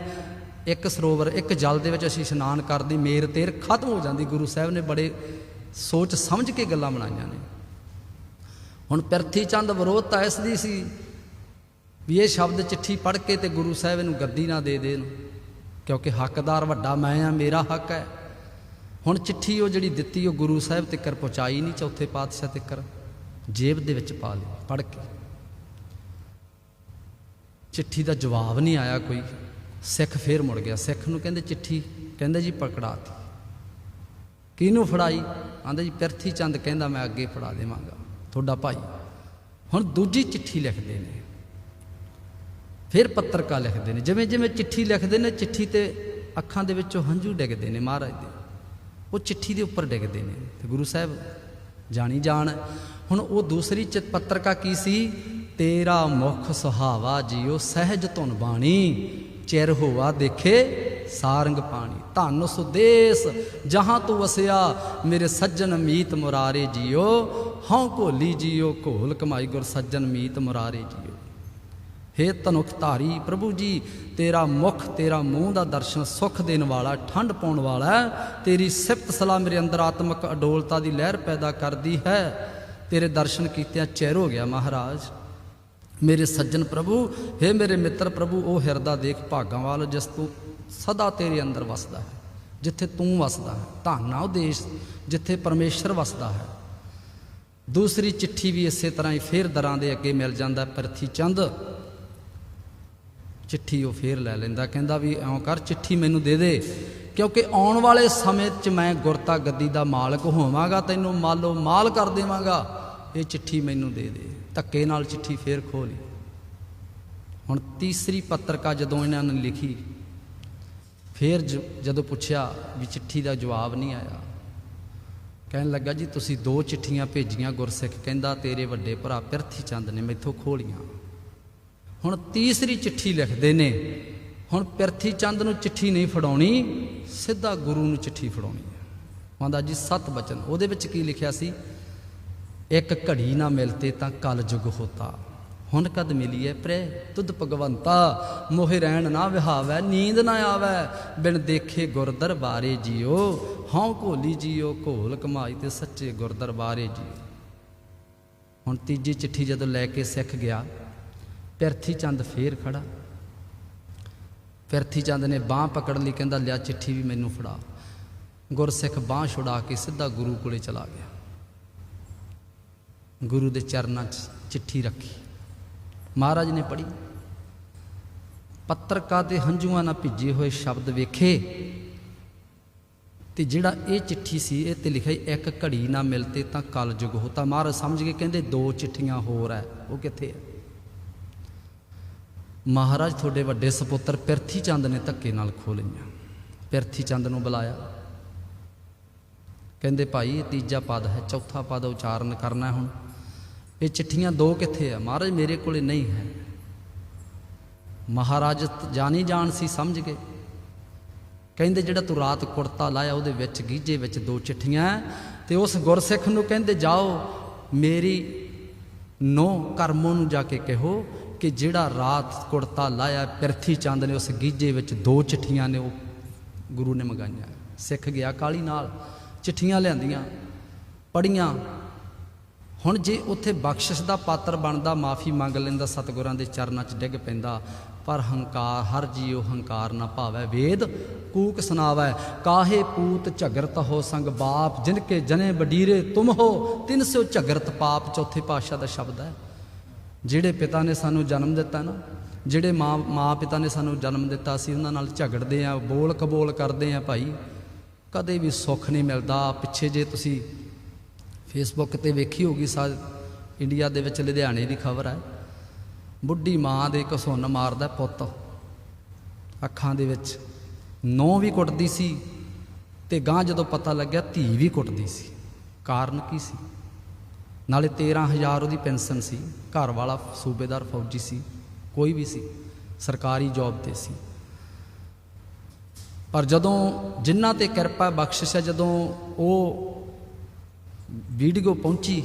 ਇੱਕ ਸਰੋਵਰ, ਇੱਕ ਜਲ ਦੇ ਵਿੱਚ ਅਸੀਂ ਇਸ਼ਨਾਨ ਕਰਦੇ, ਮੇਰ ਤੇਰ ਖਤਮ ਹੋ ਜਾਂਦੀ। ਗੁਰੂ ਸਾਹਿਬ ਨੇ ਬੜੇ ਸੋਚ ਸਮਝ ਕੇ ਗੱਲਾਂ ਬਣਾਈਆਂ ਨੇ। ਹੁਣ ਪਿਰਥੀ ਚੰਦ ਵਿਰੋਧ ਤਾਂ ਇਸ ਦੀ ਸੀ ਵੀ ਇਹ ਸ਼ਬਦ ਚਿੱਠੀ ਪੜ੍ਹ ਕੇ ਤੇ ਗੁਰੂ ਸਾਹਿਬ ਨੂੰ ਗੱਦੀ ਨਾ ਦੇ ਦੇਣ, ਕਿਉਂਕਿ ਹੱਕਦਾਰ ਵੱਡਾ ਮੈਂ ਆ, ਮੇਰਾ ਹੱਕ ਹੈ। ਹੁਣ ਚਿੱਠੀ ਉਹ ਜਿਹੜੀ ਦਿੱਤੀ, ਉਹ ਗੁਰੂ ਸਾਹਿਬ ਤੱਕਰ ਪਹੁੰਚਾਈ ਨਹੀਂ ਚੌਥੇ ਪਾਤਸ਼ਾਹ ਤੱਕਰ। ਜੇਬ ਦੇ ਵਿੱਚ ਪਾ ਲਈ ਪੜ੍ਹ ਕੇ। ਚਿੱਠੀ ਦਾ ਜਵਾਬ ਨਹੀਂ ਆਇਆ ਕੋਈ। ਸਿੱਖ ਫੇਰ ਮੁੜ ਗਿਆ। ਸਿੱਖ ਨੂੰ ਕਹਿੰਦੇ, ਚਿੱਠੀ, ਕਹਿੰਦੇ ਜੀ ਪਕੜਾਤੀ ਕਿਹਨੂੰ ਫੜਾਈ? ਆਂਦੇ ਜੀ, ਪਿਰਥੀ ਚੰਦ ਕਹਿੰਦਾ, ਮੈਂ ਅੱਗੇ ਫੜਾ ਦੇਵਾਂਗਾ ਤੁਹਾਡਾ ਭਾਈ। ਹੁਣ ਦੂਜੀ ਚਿੱਠੀ ਲਿਖਦੇ ਨੇ। ਫਿਰ ਪੱਤਰਕਾ ਲਿਖਦੇ ਨੇ। ਜਿਵੇਂ ਜਿਵੇਂ ਚਿੱਠੀ ਲਿਖਦੇ ਨੇ, ਚਿੱਠੀ ਤੇ ਅੱਖਾਂ ਦੇ ਵਿੱਚੋਂ ਹੰਝੂ ਡਿੱਗਦੇ ਨੇ ਮਹਾਰਾਜ ਦੇ। ਉਹ ਚਿੱਠੀ ਦੇ ਉੱਪਰ ਡਿੱਗਦੇ ਨੇ। ਤੇ ਗੁਰੂ ਸਾਹਿਬ, ਜਾਣੀ ਜਾਣ। ਹੁਣ ਉਹ ਦੂਸਰੀ ਚਿਤ ਪੱਤਰਕਾ ਕੀ ਸੀ? ਤੇਰਾ ਮੁਖ ਸੁਹਾਵਾ ਜੀਓ, ਸਹਿਜ ਧੁਨ ਬਾਣੀ। ਚਿਰ ਹੋਵਾ ਦੇਖੇ ਸਾਰੰਗ ਪਾਣੀ। ਧੰਨ ਸੁਦੇਸ, ਜਹਾਂ ਤੂੰ ਵਸਿਆ, ਮੇਰੇ ਸੱਜਣ ਮੀਤ ਮੁਰਾਰੇ ਜੀਓ। ਹਉ ਘੋਲੀ ਜੀਓ, ਘੋਲ ਕਮਾਈ ਗੁਰ ਸੱਜਣ ਮੀਤ ਮੁਰਾਰੇ ਜੀ ਹੇ ਤਨੁਖ ਧਾਰੀ, ਪ੍ਰਭੂ ਜੀ, ਤੇਰਾ ਮੁਖ, ਤੇਰਾ ਮੂੰਹ ਦਾ ਦਰਸ਼ਨ ਸੁਖ ਦੇਣ ਵਾਲਾ, ਠੰਡ ਪਾਉਣ ਵਾਲਾ ਹੈ। ਤੇਰੀ ਸਿਫਤ ਸਲਾਹ ਮੇਰੇ ਅੰਦਰ ਆਤਮਿਕ ਅਡੋਲਤਾ ਦੀ ਲਹਿਰ ਪੈਦਾ ਕਰਦੀ ਹੈ। ਤੇਰੇ ਦਰਸ਼ਨ ਕੀਤਿਆਂ ਚਿਰ ਹੋ ਗਿਆ ਮਹਾਰਾਜ। ਮੇਰੇ ਸੱਜਣ ਪ੍ਰਭੂ, ਹੇ ਮੇਰੇ ਮਿੱਤਰ ਪ੍ਰਭੂ, ਉਹ ਹਿਰਦਾ ਦੇਖ ਭਾਗਾਂ ਵਾਲ, ਜਿਸ ਤੂੰ ਸਦਾ ਤੇਰੇ ਅੰਦਰ ਵਸਦਾ ਹੈ। ਜਿੱਥੇ ਤੂੰ ਵਸਦਾ ਹੈ, ਧੰਨਾ ਉਹ ਦੇਸ਼ ਜਿੱਥੇ ਪਰਮੇਸ਼ਰ ਵਸਦਾ ਹੈ। ਦੂਸਰੀ ਚਿੱਠੀ ਵੀ ਇਸੇ ਤਰ੍ਹਾਂ ਹੀ ਫੇਰ ਦਰਾਂ ਦੇ ਅੱਗੇ ਮਿਲ ਜਾਂਦਾ ਪ੍ਰਥੀ ਚੰਦ। ਚਿੱਠੀ ਉਹ ਫੇਰ ਲੈ ਲੈਂਦਾ, ਕਹਿੰਦਾ ਵੀ ਐਂ ਕਰ, ਚਿੱਠੀ ਮੈਨੂੰ ਦੇ ਦੇ, ਕਿਉਂਕਿ ਆਉਣ ਵਾਲੇ ਸਮੇਂ 'ਚ ਮੈਂ ਗੁਰਤਾ ਗੱਦੀ ਦਾ ਮਾਲਕ ਹੋਵਾਂਗਾ, ਤੈਨੂੰ ਮਾਲੋ ਮਾਲ ਕਰ ਦੇਵਾਂਗਾ। ਇਹ ਚਿੱਠੀ ਮੈਨੂੰ ਦੇ ਦੇ। ਧੱਕੇ ਨਾਲ ਚਿੱਠੀ ਫੇਰ ਖੋਲੀ ਹੁਣ ਤੀਸਰੀ ਪੱਤਰਕਾ ਜਦੋਂ ਇਹਨਾਂ ਨੇ ਲਿਖੀ, ਫੇਰ ਜਦੋਂ ਪੁੱਛਿਆ ਵੀ ਚਿੱਠੀ ਦਾ ਜਵਾਬ ਨਹੀਂ ਆਇਆ, ਕਹਿਣ ਲੱਗਾ, ਜੀ, ਤੁਸੀਂ ਦੋ ਚਿੱਠੀਆਂ ਭੇਜੀਆਂ ਗੁਰਸਿੱਖ, ਕਹਿੰਦਾ ਤੇਰੇ ਵੱਡੇ ਭਰਾ ਪਿਰਥੀ ਚੰਦ ਨੇ ਮੈਥੋਂ ਖੋਲੀਆਂ ਹੁਣ ਤੀਸਰੀ ਚਿੱਠੀ ਲਿਖਦੇ ਨੇ। ਹੁਣ ਪਿਰਥੀ ਚੰਦ ਨੂੰ ਚਿੱਠੀ ਨਹੀਂ ਫੜਾਉਣੀ, ਸਿੱਧਾ ਗੁਰੂ ਨੂੰ ਚਿੱਠੀ ਫੜਾਉਣੀ ਹੈ। ਆਂਦਾ ਜੀ, ਸਤ ਬਚਨ, ਉਹਦੇ ਵਿੱਚ ਕੀ ਲਿਖਿਆ ਸੀ? ਇੱਕ ਘੜੀ ਨਾ ਮਿਲਤੇ ਤਾਂ ਕਲ ਜੁਗ ਹੋਤਾ। ਹੁਣ ਕਦ ਮਿਲੀਏ ਪ੍ਰੇ ਤੁਧ ਭਗਵੰਤਾ, ਮੋਹਿ ਰਹਿਣ ਨਾ ਵਿਹਾਵੈ, ਨੀਂਦ ਨਾ ਆਵੈ। ਬਿਨ ਦੇਖੇ ਗੁਰ ਦਰਬਾਰੇ ਜੀਓ, ਹਉ ਘੋਲੀ ਜੀਓ, ਘੋਲ ਕਮਾਈ ਤੇ ਸੱਚੇ ਗੁਰ ਦਰਬਾਰੇ ਜੀਓ। ਹੁਣ ਤੀਜੀ ਚਿੱਠੀ ਜਦੋਂ ਲੈ ਕੇ ਸਿੱਖ ਗਿਆ ਪਿਰਥੀ ਚੰਦ ਫੇਰ ਖੜਾ। ਪਿਰਥੀ ਚੰਦ ਨੇ ਬਾਹ ਪਕੜ ਲਈ, ਕਹਿੰਦਾ, ਲਿਆ ਚਿੱਠੀ ਵੀ ਮੈਨੂੰ ਫੜਾ। ਗੁਰਸਿੱਖ ਬਾਹ ਛੁਡਾ ਕੇ ਸਿੱਧਾ ਗੁਰੂ ਕੋਲੇ ਚਲਾ ਗਿਆ। ਗੁਰੂ ਦੇ ਚਰਨਾਂ 'ਚ ਚਿੱਠੀ ਰੱਖੀ। ਮਹਾਰਾਜ ਨੇ ਪੜ੍ਹੀ। ਪੱਤਰਕਾ ਦੇ ਹੰਝੂਆਂ ਨਾਲ ਭਿੱਜੇ ਹੋਏ ਸ਼ਬਦ ਵੇਖੇ ਤੇ ਜਿਹੜਾ ਇਹ ਚਿੱਠੀ ਸੀ, ਇਹ ਤੇ ਲਿਖਿਆ, ਇੱਕ ਘੜੀ ਨਾ ਮਿਲਤੇ ਤਾਂ ਕਲ ਯੁਗ ਹੋਤਾ ਮਹਾਰਾਜ ਸਮਝ ਕੇ ਕਹਿੰਦੇ, ਦੋ ਚਿੱਠੀਆਂ ਹੋਰ ਹੈ ਉਹ ਕਿੱਥੇ ਹੈ ਮਹਾਰਾਜ ਤੁਹਾਡੇ ਵੱਡੇ ਸੁਪੁੱਤਰ ਪਿਰਥੀ ਚੰਦ ਨੇ ਧੱਕੇ ਨਾਲ ਖੋਲੀਆਂ ਪਿਰਥੀ ਚੰਦ ਨੂੰ ਬੁਲਾਇਆ। ਕਹਿੰਦੇ ਭਾਈ ਇਹ ਤੀਜਾ ਪਦ ਹੈ ਚੌਥਾ ਪਦ ਉਚਾਰਨ ਕਰਨਾ ਹੁਣ। ਇਹ ਚਿੱਠੀਆਂ ਦੋ ਕਿੱਥੇ ਆ? ਮਹਾਰਾਜ ਮੇਰੇ ਕੋਲੇ ਨਹੀਂ ਹੈ। ਮਹਾਰਾਜ ਜਾਣੀ ਜਾਣ ਸੀ ਸਮਝ ਗਏ। ਕਹਿੰਦੇ ਜਿਹੜਾ ਤੂੰ ਰਾਤ ਕੁੜਤਾ ਲਾਇਆ ਉਹਦੇ ਵਿੱਚ ਗੀਜੇ ਵਿੱਚ ਦੋ ਚਿੱਠੀਆਂ ਹੈ, ਤੇ ਉਸ ਗੁਰਸਿੱਖ ਨੂੰ ਕਹਿੰਦੇ ਜਾਓ ਮੇਰੀ ਨੋ ਕਰਮੋਂ ਨੂੰ ਜਾ ਕੇ ਕਹੋ ਕਿ ਜਿਹੜਾ ਰਾਤ ਕੁੜਤਾ ਲਾਇਆ, ਪਿਰਥੀ ਚੰਦ ਨੇ ਉਸ ਗੀਜੇ ਵਿੱਚ ਦੋ ਚਿੱਠੀਆਂ ਨੇ, ਉਹ ਗੁਰੂ ਨੇ ਮੰਗਾਈਆਂ। ਸਿੱਖ ਗਿਆ ਕਾਲੀ ਨਾਲ, ਚਿੱਠੀਆਂ ਲਿਆਂਦੀਆਂ ਪੜੀਆਂ ਹੁਣ ਜੇ ਉੱਥੇ ਬਖਸ਼ਿਸ਼ ਦਾ ਪਾਤਰ ਬਣਦਾ, ਮਾਫੀ ਮੰਗ ਲੈਂਦਾ, ਸਤਿਗੁਰਾਂ ਦੇ ਚਰਨਾਂ 'ਚ ਡਿੱਗ ਪੈਂਦਾ, ਪਰ ਹੰਕਾਰ, ਹਰ ਜੀਉ ਹੰਕਾਰ ਨਾ ਭਾਵੈ। ਵੇਦ ਕੂਕ ਸੁਣਾਵੈ, ਕਾਹੇ ਪੂਤ ਝਗਰਤ ਹੋ ਸੰਗ ਬਾਪ, ਜਿਨ ਕੇ ਜਨੇ ਬਡੀਰੇ ਤੁਮ ਹੋ, ਤਿਨ ਸਿਓ ਝਗਰਤ ਪਾਪ, ਚੌਥੇ ਪਾਤਸ਼ਾਹ ਦਾ ਸ਼ਬਦ ਹੈ। ਜਿਹੜੇ ਪਿਤਾ ਨੇ ਸਾਨੂੰ ਜਨਮ ਦਿੱਤਾ ਨਾ, ਜਿਹੜੇ ਮਾਂ ਮਾਂ ਪਿਤਾ ਨੇ ਸਾਨੂੰ ਜਨਮ ਦਿੱਤਾ ਸੀ ਉਹਨਾਂ ਨਾਲ ਝਗੜਦੇ ਆ ਬੋਲ ਕਬੋਲ ਕਰਦੇ ਆ ਭਾਈ। ਕਦੇ ਵੀ ਸੁੱਖ ਨਹੀਂ ਮਿਲਦਾ। ਪਿੱਛੇ ਜੇ ਤੁਸੀਂ ਫੇਸਬੁੱਕ ਤੇ ਵੇਖੀ ਹੋਗੀ ਸਾ ਇੰਡੀਆ ਦੇ ਵਿੱਚ ਲੁਧਿਆਣੇ ਦੀ ਖਬਰ ਹੈ। ਬੁੱਢੀ ਮਾਂ ਦੇ ਘਸੁੰਨ ਮਾਰਦਾ ਪੁੱਤ। ਅੱਖਾਂ ਦੇ ਵਿੱਚ ਨੌ ਵੀ ਕੁੱਟਦੀ ਸੀ ਤੇ ਗਾਂ ਜਦੋਂ ਪਤਾ ਲੱਗਿਆ ਧੀ ਵੀ ਕੁੱਟਦੀ ਸੀ। ਕਾਰਨ ਕੀ ਸੀ? ਨਾਲੇ 13000 ਉਹਦੀ ਪੈਨਸ਼ਨ ਸੀ ਘਰ ਵਾਲਾ ਸੂਬੇਦਾਰ ਫੌਜੀ ਸੀ, ਕੋਈ ਵੀ ਸੀ, ਸਰਕਾਰੀ ਜੌਬ ਤੇ ਸੀ। ਪਰ ਜਦੋਂ ਜਿਨ੍ਹਾਂ ਤੇ ਕਿਰਪਾ ਬਖਸ਼ਿਸ਼ ਹੈ, ਜਦੋਂ ਉਹ ਵੀਡੀਓ ਪਹੁੰਚੀ,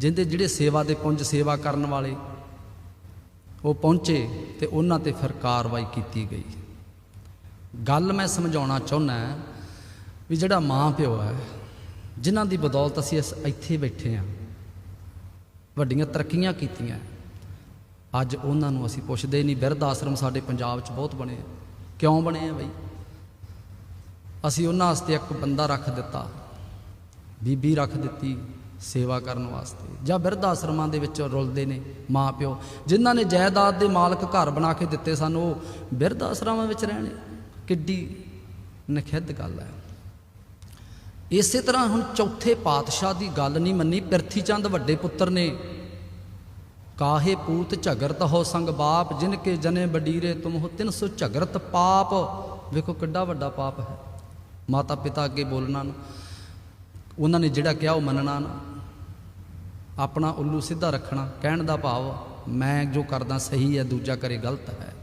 ਜਿੰਦੇ ਜਿਹੜੇ ਸੇਵਾ ਦੇ ਪੁੰਜ ਸੇਵਾ ਕਰਨ ਵਾਲੇ, ਉਹ ਪਹੁੰਚੇ ਤੇ ਉਹਨਾਂ ਤੇ ਫਿਰ ਕਾਰਵਾਈ ਕੀਤੀ ਗਈ। ਗੱਲ ਮੈਂ ਸਮਝਾਉਣਾ ਚਾਹੁੰਦਾ ਵੀ ਜਿਹੜਾ ਮਾਂ ਪਿਓ ਹੈ, ਜਿਨ੍ਹਾਂ ਦੀ ਬਦੌਲਤ ਅਸੀਂ ਇਸ ਇੱਥੇ ਬੈਠੇ ਹਾਂ ਵੱਡੀਆਂ ਤਰੱਕੀਆਂ ਕੀਤੀਆਂ। ਅੱਜ ਉਹਨਾਂ ਨੂੰ ਅਸੀਂ ਪੁੱਛਦੇ ਨਹੀਂ, ਬਿਰਧ ਆਸ਼ਰਮ ਸਾਡੇ ਪੰਜਾਬ 'ਚ ਬਹੁਤ ਬਣੇ ਆ। ਕਿਉਂ ਬਣੇ ਆ ਬਈ? ਅਸੀਂ ਉਹਨਾਂ ਵਾਸਤੇ ਇੱਕ ਬੰਦਾ ਰੱਖ ਦਿੱਤਾ, ਬੀਬੀ ਰੱਖ ਦਿੱਤੀ ਸੇਵਾ ਕਰਨ ਵਾਸਤੇ। ਜਾਂ ਬਿਰਧ ਆਸ਼ਰਮਾਂ ਦੇ ਵਿੱਚ ਰੁਲਦੇ ਨੇ ਮਾਂ ਪਿਓ, ਜਿਨ੍ਹਾਂ ਨੇ ਜਾਇਦਾਦ ਦੇ ਮਾਲਕ ਘਰ ਬਣਾ ਕੇ ਦਿੱਤੇ ਸਨ, ਉਹ ਬਿਰਧ ਆਸ਼ਰਮਾਂ ਵਿੱਚ ਰਹਿਣੇ। ਕਿੱਡੀ ਨਖਿੱਧ ਗੱਲ ਹੈ। ਇਸੇ ਤਰ੍ਹਾਂ ਹੁਣ ਚੌਥੇ ਪਾਤਸ਼ਾਹ ਦੀ ਗੱਲ ਨਹੀਂ ਮੰਨੀ ਪਿਰਥੀ ਚੰਦ ਵੱਡੇ ਪੁੱਤਰ ਨੇ। ਕਾਹੇ ਪੂਤ ਝਗਰਤ ਹੋ ਸੰਗ ਬਾਪ, ਜਿਨ ਕੇ ਜਨੇ ਬਡੀਰੇ ਤੁਮ ਹੋ 300 ਝਗਰਤ ਪਾਪ। ਵੇਖੋ ਕਿੱਡਾ ਵੱਡਾ ਪਾਪ ਹੈ। ਮਾਤਾ ਪਿਤਾ ਅੱਗੇ ਬੋਲਣਾ ਨੂੰ। ਉਹਨਾਂ ਨੇ ਜਿਹੜਾ ਕਿਹਾ ਉਹ ਮੰਨਣਾ ਨਾ। ਆਪਣਾ ਉੱਲੂ ਸਿੱਧਾ ਰੱਖਣਾ, ਕਹਿਣ ਦਾ ਭਾਵ, ਮੈਂ ਜੋ ਕਰਦਾ ਸਹੀ ਹੈ, ਦੂਜਾ ਕਰੇ ਗਲਤ ਹੈ।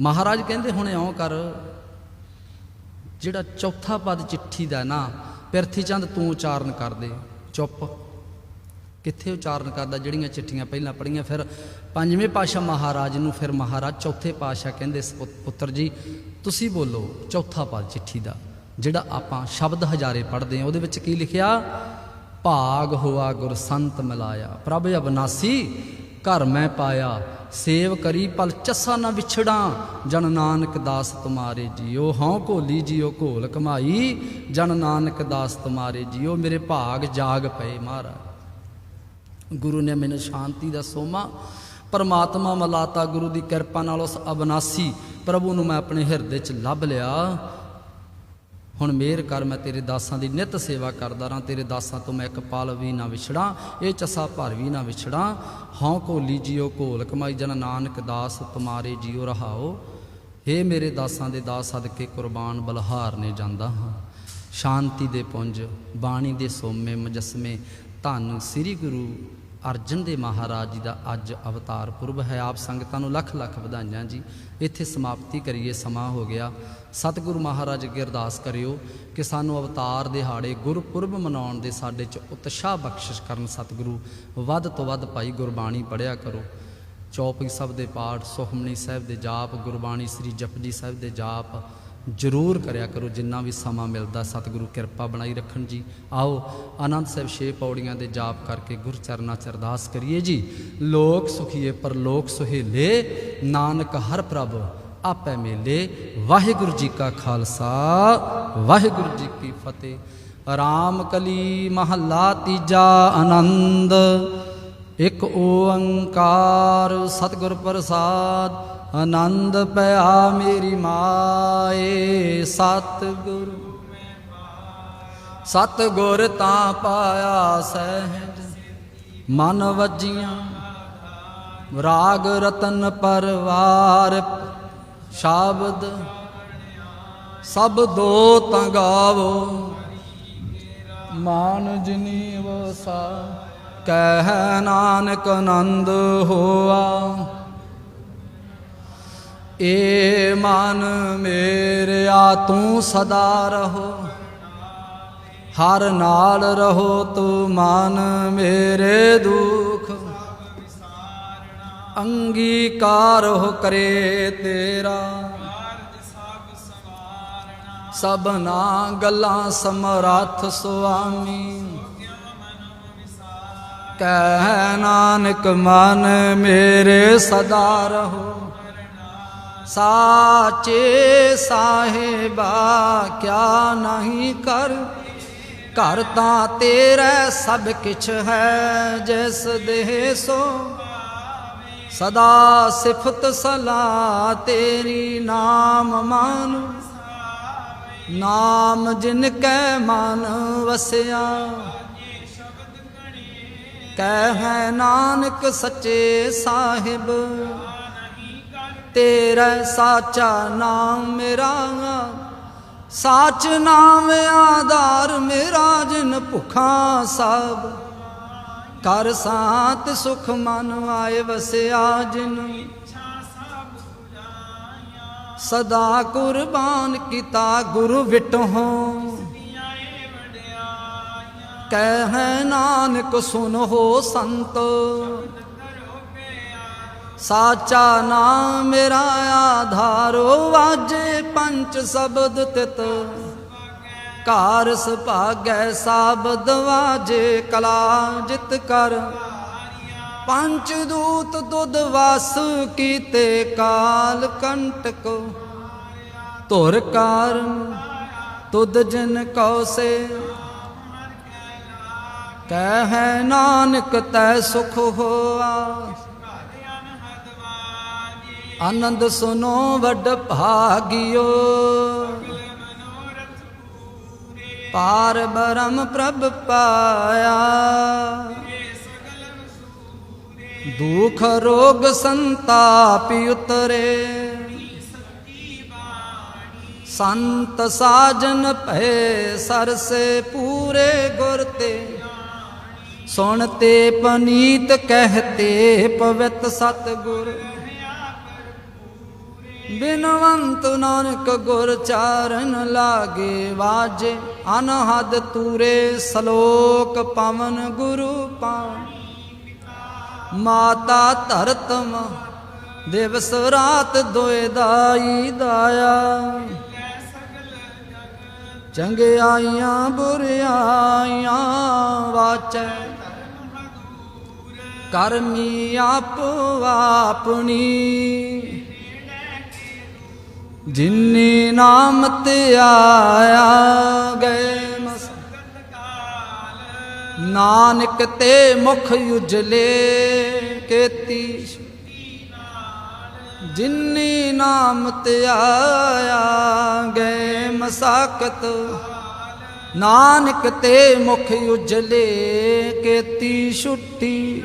ਮਹਾਰਾਜ ਕਹਿੰਦੇ, ਹੁਣ ਇਉਂ ਕਰ। ਜਿਹੜਾ ਚੌਥਾ ਪਦ ਚਿੱਠੀ ਦਾ ਨਾ, ਪਿਰਥੀ ਚੰਦ ਤੂੰ ਉਚਾਰਨ ਕਰ ਦੇ। ਚੁੱਪ। ਕਿੱਥੇ ਉਚਾਰਨ ਕਰਦਾ? ਜਿਹੜੀਆਂ ਚਿੱਠੀਆਂ ਪਹਿਲਾਂ ਪੜੀਆਂ ਫਿਰ ਪੰਜਵੇਂ ਪਾਸ਼ਾ ਮਹਾਰਾਜ ਨੂੰ ਫਿਰ ਮਹਾਰਾਜ ਚੌਥੇ ਪਾਸ਼ਾ ਕਹਿੰਦੇ "ਸ ਪੁੱਤਰ ਜੀ, ਤੁਸੀਂ ਬੋਲੋ ਚੌਥਾ ਪਦ ਚਿੱਠੀ ਦਾ, ਜਿਹੜਾ ਆਪਾਂ ਸ਼ਬਦ ਹਜ਼ਾਰੇ ਪੜ੍ਹਦੇ ਹਾਂ, ਉਹਦੇ ਵਿੱਚ ਕੀ ਲਿਖਿਆ? ਭਾਗ ਹੋਆ ਗੁਰ ਸੰਤ ਮਿਲਾਇਆ। ਪ੍ਰਭ ਅਬਨਾਸੀ ਘਰ ਮੈਂ ਪਾਇਆ। ਸੇਵ ਕਰੀ ਪਲ ਚੱਸਾ ਨਾ ਵਿਛੜਾਂ। ਜਨ ਨਾਨਕ ਦਾਸ ਤੁਮਾਰੇ ਜੀਓ, ਹਉ ਘੋਲੀ ਜੀਓ ਘੋਲ ਕਮਾਈ। ਜਨ ਨਾਨਕ ਦਾਸ ਤੁਮਾਰੇ ਜੀਓ, ਮੇਰੇ ਭਾਗ ਜਾਗ ਪਏ ਮਹਾਰਾਜ। ਗੁਰੂ ਨੇ ਮੈਨੂੰ ਸ਼ਾਂਤੀ ਦਾ ਸੋਮਾ। ਪਰਮਾਤਮਾ ਮਲਾਤਾ ਗੁਰੂ ਦੀ ਕਿਰਪਾ ਨਾਲ ਉਸ ਅਬਨਾਸੀ। ਪ੍ਰਭੂ ਨੂੰ ਮੈਂ ਆਪਣੇ ਹਿਰਦੇ 'ਚ ਲੱਭ ਲਿਆ। ਹੁਣ ਮਿਹਰ ਕਰ, ਮੈਂ ਤੇਰੇ ਦਾਸਾਂ ਦੀ ਨਿਤ ਸੇਵਾ ਕਰਦਾ ਰਾਂ, ਤੇਰੇ ਦਾਸਾਂ ਤੋਂ ਮੈਂ ਇੱਕ ਪਲ ਵੀ ਨਾ ਵਿਛੜਾਂ, ਇਹ ਚਸਾ ਭਰ ਵੀ ਨਾ ਵਿਛੜਾਂ। ਹਉ ਕੋਲੀ ਜੀਓ ਕੋਲ ਕਮਾਈ, ਜਨ ਨਾਨਕ ਦਾਸ ਤੁਮਾਰੇ ਜੀਓ ਰਹਾਓ। ਏ ਮੇਰੇ ਦਾਸਾਂ ਦੇ ਦਾਸ, ਸਦਕੇ ਕੁਰਬਾਨ ਬਲਹਾਰ ਨੇ ਜਾਂਦਾ ਹਾਂ। ਸ਼ਾਂਤੀ ਦੇ ਪੁੰਜ, ਬਾਣੀ ਦੇ ਸੋਮੇ, ਮੁਜਸਮੇ, ਧੰਨ ਸ੍ਰੀ ਗੁਰੂ ਅਰਜਨ ਦੇ ਮਹਾਰਾਜ ਜੀ ਦਾ ਅੱਜ ਅਵਤਾਰ ਪੁਰਬ ਹੈ। ਆਪ ਸੰਗਤਾਂ ਨੂੰ ਲੱਖ ਲੱਖ ਵਧਾਈਆਂ ਜੀ। ਇੱਥੇ ਸਮਾਪਤੀ ਕਰੀਏ, ਸਮਾਂ ਹੋ ਗਿਆ। ਸਤਿਗੁਰੂ ਮਹਾਰਾਜ ਅੱਗੇ ਅਰਦਾਸ ਕਰਿਓ ਕਿ ਸਾਨੂੰ ਅਵਤਾਰ ਦਿਹਾੜੇ ਗੁਰਪੁਰਬ ਮਨਾਉਣ ਦੇ ਸਾਡੇ ਚ ਉਤਸ਼ਾਹ ਬਖਸ਼ਿਸ਼ ਕਰਨ ਸਤਿਗੁਰੂ। ਵੱਧ ਤੋਂ ਵੱਧ ਭਾਈ ਗੁਰਬਾਣੀ ਪੜਿਆ ਕਰੋ। ਚੌਪਈ ਸਾਹਿਬ ਦੇ ਪਾਠ ਸੁਖਮਨੀ ਸਾਹਿਬ ਦੇ ਜਾਪ, ਗੁਰਬਾਣੀ ਸ੍ਰੀ ਜਪਜੀ ਸਾਹਿਬ ਦੇ ਜਾਪ ਜ਼ਰੂਰ ਕਰਿਆ ਕਰੋ, ਜਿੰਨਾ ਵੀ ਸਮਾਂ ਮਿਲਦਾ, ਸਤਿਗੁਰੂ ਕਿਰਪਾ ਬਣਾਈ ਰੱਖਣ ਜੀ। ਆਓ, ਆਨੰਦ ਸਾਹਿਬ ਛੇ ਪੌੜੀਆਂ ਦੇ ਜਾਪ ਕਰਕੇ ਗੁਰ ਚਰਨਾਂ ਚ ਅਰਦਾਸ ਕਰੀਏ ਜੀ। ਲੋਕ ਸੁਖੀਏ, ਪਰਲੋਕ ਸੁਹੇਲੇ, ਨਾਨਕ ਹਰ ਪ੍ਰਭ ਆਪੇ ਮੇਲੇ। ਵਾਹਿਗੁਰੂ ਜੀ ਕਾ ਖਾਲਸਾ, ਵਾਹਿਗੁਰੂ ਜੀ ਕੀ ਫਤਿਹ। ਰਾਮ ਕਲੀ ਮਹੱਲਾ ਤੀਜਾ ਆਨੰਦ। ਇਕ ਓੰਕਾਰ ਸਤਿਗੁਰ ਪ੍ਰਸਾਦ, ਆਨੰਦ ਪਿਆ ਮੇਰੀ ਮਾਏ, ਸਤਿਗੁਰ। ਸਤਿਗੁਰ ਤਾਂ ਪਾਇਆ ਸਹਿਜ, ਮਨ ਵਜੀਆਂ। ਰਾਗ ਰਤਨ ਪਰਵਾਰ, ਸ਼ਬਦ। ਸਭ ਦੋ ਤਾਂ ਗਾਵੋ, ਮਾਨ ਜਿਨੀ ਵਸਾ। ਕਹਿ ਨਾਨਕ ਆਨੰਦ ਹੋਆ। ਏ ਮਨ ਮੇਰਿਆ ਤੂੰ ਸਦਾ ਰਹੋ। ਹਰ ਨਾਲ ਰਹੋ ਤੂੰ ਮਨ ਮੇਰੇ ਦੁਖ। ਅੰਗੀਕਾਰ ਹੋ ਕਰੇ ਤੇਰਾ। ਸਭਨਾ ਗੱਲਾਂ ਸਮਰੱਥ ਸੁਆਮੀ। ਕਹਿ ਨਾਨਕ, ਮਨ ਮੇਰੇ ਸਦਾ ਰਹੋ। ਸਾਚੇ ਸਾਹਿਬਾ, ਕਿਆ ਨਹੀਂ ਕਰ। ਘਰ ਤਾਂ ਤੇਰਾ ਸਭ ਕਿਛ ਹੈ, ਜਿਸ ਦੇਹ ਸੋ। ਸਦਾ ਸਿਫਤ ਸਲਾ, ਤੇਰੀ ਨਾਮ ਮਾਨ। ਨਾਮ ਜਿਨ ਕੈ ਮਨ ਵਸਿਆ ਕਹਿ ਨਾਨਕ ਸੱਚੇ ਸਾਹਿਬ। ਤੇਰਾ ਸਾਚਾ ਨਾਮ ਮੇਰਾ ਸਾਚ ਨਾਮ ਆਧਾਰ ਮੇਰਾ ਜਿਨ ਭੁਖਾਂ ਸਭ ਕਰ ਸਾਤ ਸੁਖ ਮਨ ਆਏ ਵਸਿਆ ਜਿਨ। ਸਦਾ ਕੁਰਬਾਨ ਕੀਤਾ ਗੁਰੂ ਵਿਟੋਂ। ਕਹਿ ਨਾਨਕ ਸੁਨ ਹੋ ਸੰਤ। ਸਾਚਾ ਨਾਮ ਮੇਰਾ ਆਧਾਰੋ ਵਾਜੇ ਪੰਜ ਸ਼ਬਦ ਤਿਤ। ਘਰ ਸੁਭਾਗੈ ਸਾਬਦ ਵਾਜੇ ਕਲਾ ਜਿਤ ਕਰ। ਪੰਜ ਦੂਤ ਦੁੱਧ ਵਸ ਕੀਤੇ ਕਾਲ ਕੰਟਕ। ਧੁਰ ਕਾਰਨ ਤੁਧ ਜਿਨ ਕਉ ਸੇ ਕਹਿ ਨਾਨਕ ਤੈ ਸੁਖ ਹੋਆ ਆਨੰਦ ਸੁਨੋ ਵੱਡ ਭਾਗਿਓ ਪਾਰ ਬ੍ਰਹਮ ਪ੍ਰਭ ਪਾਇਆ ਦੁਖ ਰੋਗ ਸੰਤਾਪ ਉਤਰੇ ਸੰਤ ਸਾਜਨ ਭੈ ਸਰਸੇ ਪੂਰੇ ਗੁਰ ਤੇ ਸੁਣਤੇ ਪਨੀਤ ਕਹਤੇ, ਪਵਿੱਤ ਸਤਗੁਰ। ਬਿਨਵੰਤ ਨਾਨਕ ਗੁਰ ਚਾਰਨ ਲਾਗੇ ਵਾਜੇ, ਅਨਹਦ ਤੂਰੇ ਸਲੋਕ ਪਵਨ ਗੁਰੂ ਪਾਉ ਮਾਤਾ ਧਰਤਮ, ਦਿਵਸ ਰਾਤ ਦੋਏ ਦਾਈ ਦਾਇਆ। ਚੰਗਿਆਈਆਂ ਬੁਰਿਆਈਆਂ ਵਾਚੈ। ਕਰਮੀ ਆਪੋ ਆਪਣੀ। ਜਿਨੇ ਨਾਮ ਤੇ ਆਇਆ ਗਏ ਮਸ ਨਾਨਕ ਤੇ ਮੁਖ ਉਜਲੇ ਕੀਤੀ। ਜਿਨੇ ਨਾਮ ਤੇ ਆਇਆ ਗਏ ਮਸਾਕਤ। ਨਾਨਕ ਤੇ ਮੁਖ ਉਜਲੇ ਕੀਤੀ ਛੁੱਟੀ।